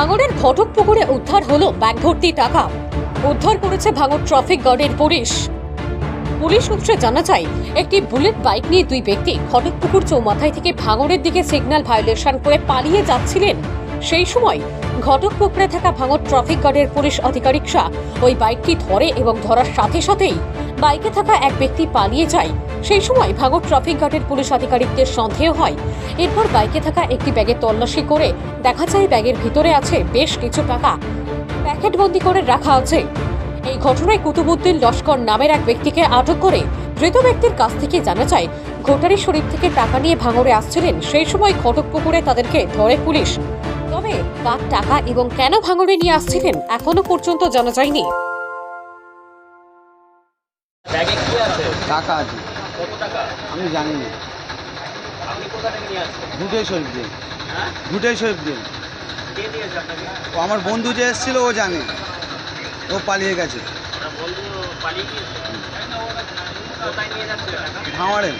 ভাঙড়ের ঘটক পুকুরে উদ্ধার হলো ব্যাগ ভর্তি টাকা। উদ্ধার করেছে ভাঙড় ট্রাফিক গার্ডের পুলিশ। পুলিশ সূত্রে জানা যায়, একটি বুলেট বাইক নিয়ে দুই ব্যক্তি ঘটকপুকুর চৌমাথায় থেকে ভাঙড়ের দিকে সিগন্যাল ভায়োলেশন করে পালিয়ে যাচ্ছিলেন। সেই সময় ঘটকপুকুরে থাকা ভাঙড় ট্রাফিক গার্ডের পুলিশ আধিকারিকরা ওই বাইকটি ধরে এবং ধরার সাথে সাথেই বাইকে থাকা এক ব্যক্তি পালিয়ে যায়। সেই সময় ভাঙড় ট্রাফিক গার্ডের পুলিশ আধিকারিকদের সন্দেহ হয়। এরপর বাইকে থাকা একটি ব্যাগে তল্লাশি করে দেখা যায় ব্যাগের ভিতরে আছে বেশ কিছু টাকা। প্যাকেটবন্দি করে রাখা আছে। এই ঘটনায় কুতুবুদ্দিন লস্কর নামের এক ব্যক্তিকে আটক করে ধৃত ব্যক্তির কাছ থেকে জানা যায় ঘোটারি শরীফ থেকে টাকা নিয়ে ভাঙড়ে আসছিলেন। সেই সময় ঘটকপুকুরে তাদেরকে ধরে পুলিশ। তবে কার টাকা এবং কেন ভাঙড়ে নিয়ে আসছিলেন এখনও পর্যন্ত জানা যায়নি। ব্যাগে কি আছে? টাকা আছে। কত টাকা? আমি জানি না। আপনি কোথা থেকে নিয়ে আসছেন? দুটোই শরীফ দিন হ্যাঁ? দুটোই শরীফ দিন কে দিয়েছে আপনাকে? ও আমার বন্ধু যে এসেছিল ও জানে। ও পালিয়ে গেছে। আপনার বন্ধু পালিয়ে গিয়েছে? কোথায় নিয়ে যাচ্ছে টাকা? ভাঙড়ে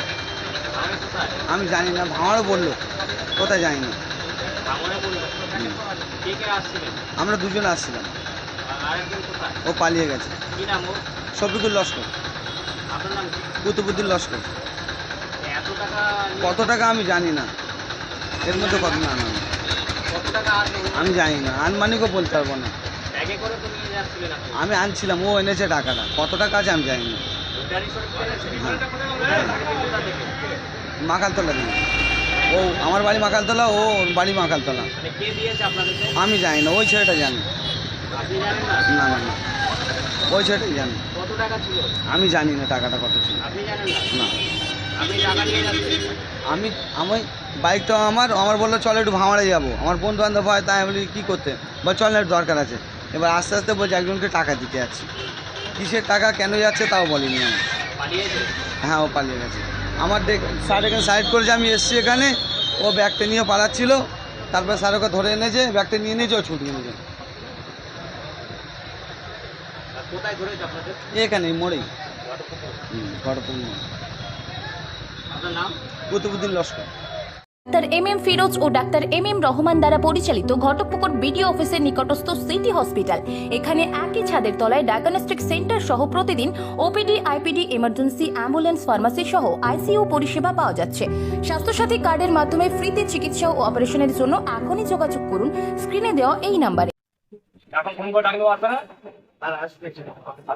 আমি কোথায়? আমি জানি না ভাঙড়ও বলল। কোথায় জানি না। ভাঙনে বলল। কে কে আসছিলেন? আমরা দুজন আসছিলাম। আর আরেকজন কোথায়? ও পালিয়ে গেছে। কি নাম ওর? শফিকুল লস্কর। কুতুবুদ্দিন লস্কর। কত টাকা আমি জানি না। এর মধ্যে কত না? আমি জানি না। আনমানিকও বলতে পারব না। আমি আনছিলাম, ও এনেছে টাকাটা। কত টাকা আছে আমি জানি না। হ্যাঁ। মাকালতলা দিন ও, আমার বাড়ি মাকালতলা, ও বাড়ি মাকালতলা। আমি জানি না, ওই ছেলেটা জানি। না না না। ওই ছেলেটাই জানি। কত টাকা ছিল? আমি জানি না টাকাটা কত ছিল। আপনি জানেন না? না। আপনি টাকা নিয়ে যাচ্ছেন। আমি আমি বাইকটা আমার আমার বলল চল একটু ভাঙড়ে যাব। আমার বন্ধু বান্ধব হয় তাই আমি বলি কী করতে? বা চল না একটু দরকার আছে। এবার আস্তে আস্তে বলছে একজনকে টাকা দিতে যাচ্ছি। কিসের টাকা কেন যাচ্ছে তাও বলিনি আমি হ্যাঁ ও পালিয়ে গেছে। আমার দেখ স্যার এখানে সাইড করেছে আমি এসছি এখানে। ও ব্যাগটা নিয়ে পালাচ্ছিল। তারপর স্যার ওকে ধরে এনেছে ব্যাগটা নিয়ে নিয়েছে ও ছুটে নিয়েছে আর কোথায় ধরেছে আপনাদের? এখানে মোড়েই। হুম ঘটপুর মোড় আপনার নাম? Kutubuddin Laskar. Doctor M M Firoz ও ডাক্তার এম এম রহমান দ্বারা পরিচালিত ঘটকপুকুর বিডিও অফিসের নিকটস্থ সিটি হসপিটাল। এখানে একই ছাদের তলায় ডায়াগনস্টিক সেন্টার সহ প্রতিদিন OPD IPD emergency ambulance pharmacy সহ আইসিইউ পরিষেবা পাওয়া যাচ্ছে। স্বাস্থ্যসাথী কার্ডের মাধ্যমে ফ্রিতে চিকিৎসা ও অপারেশনের জন্য এখনই যোগাযোগ করুন। স্ক্রিনে দেওয়া এই নাম্বারে। এখন ফোন করে ডাকবো আপনারা আর আসবে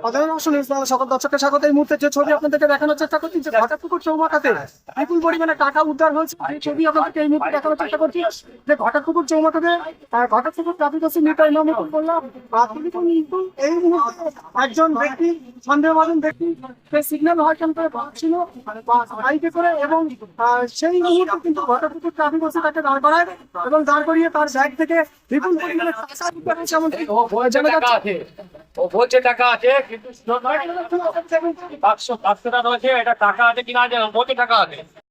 সাধারণ আসলে ইসলামের সকল দর্শকের স্বাগত। এই মুহূর্তে যে ছবি আপনাদেরকে দেখানোর চেষ্টা করছি যে ঘটাপুকুর চৌমাথাতে বিপুল পরিমাণে টাকা উদ্ধার হয়েছে। এই ছবি আপনাদেরকে এই মুহূর্তে দেখানোর চেষ্টা করছি যে ঘটাপুকুর চৌমাথাতে আহ, Ghatapukur traffic OC mister Imam বললাম আর তিনি কিন্তু এই মুহূর্তে একজন ব্যক্তি সন্দেহভাজন ব্যক্তি সে সিগন্যাল করে ছিল বাইকে করে এবং আহ, সেই মুহূর্তে কিন্তু ঘটাপুকুর ট্রাফিক ওসি তাকে দাঁড় করায় এবং দাঁড় করিয়ে তার ব্যাগ থেকে বিপুল পরিমাণে টাকা উদ্ধার হয়েছে এমনকি ও বলছে টাকা আছে পাঁচশো পাঁচশো টাকা আছে এটা টাকা আছে কিনা আছে বলছে টাকা আছে।